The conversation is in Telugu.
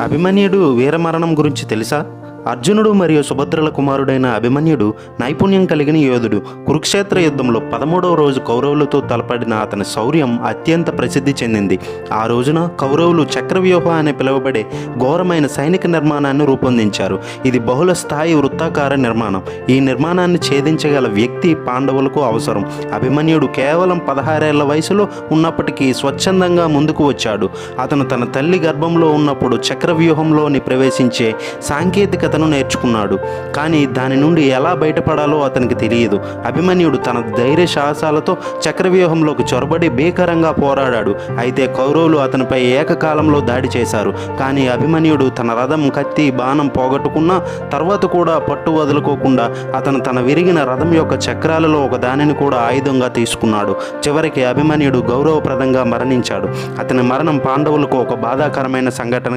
అభిమన్యుడు వీరమరణం గురించి తెలుసా? అర్జునుడు మరియు సుభద్రల కుమారుడైన అభిమన్యుడు నైపుణ్యం కలిగిన యోధుడు. కురుక్షేత్ర యుద్ధంలో పదమూడవ రోజు కౌరవులతో తలపడిన అతని శౌర్యం అత్యంత ప్రసిద్ధి చెందింది. ఆ రోజున కౌరవులు చక్రవ్యూహ అని పిలువబడే ఘోరమైన సైనిక నిర్మాణాన్ని రూపొందించారు. ఇది బహుళ స్థాయి వృత్తాకార నిర్మాణం. ఈ నిర్మాణాన్ని ఛేదించగల వ్యక్తి పాండవులకు అవసరం. అభిమన్యుడు కేవలం పదహారేళ్ళ వయసులో ఉన్నప్పటికీ స్వచ్ఛందంగా ముందుకు వచ్చాడు. అతను తన తల్లి గర్భంలో ఉన్నప్పుడు చక్రవ్యూహంలోని ప్రవేశించే సాంకేతిక సాంకేతికతను నేర్చుకున్నాడు. కానీ దాని నుండి ఎలా బయటపడాలో అతనికి తెలియదు. అభిమన్యుడు తన ధైర్య సాహసాలతో చక్రవ్యూహంలోకి చొరబడి భీకరంగా పోరాడాడు. అయితే కౌరవులు అతనిపై ఏకకాలంలో దాడి చేశారు. కానీ అభిమన్యుడు తన రథం కత్తి బాణం పోగొట్టుకున్న తర్వాత కూడా పట్టు వదులుకోకుండా అతను తన విరిగిన రథం యొక్క చక్రాలలో ఒక దానిని కూడా ఆయుధంగా తీసుకున్నాడు. చివరికి అభిమన్యుడు గౌరవప్రదంగా మరణించాడు. అతని మరణం పాండవులకు ఒక బాధాకరమైన సంఘటన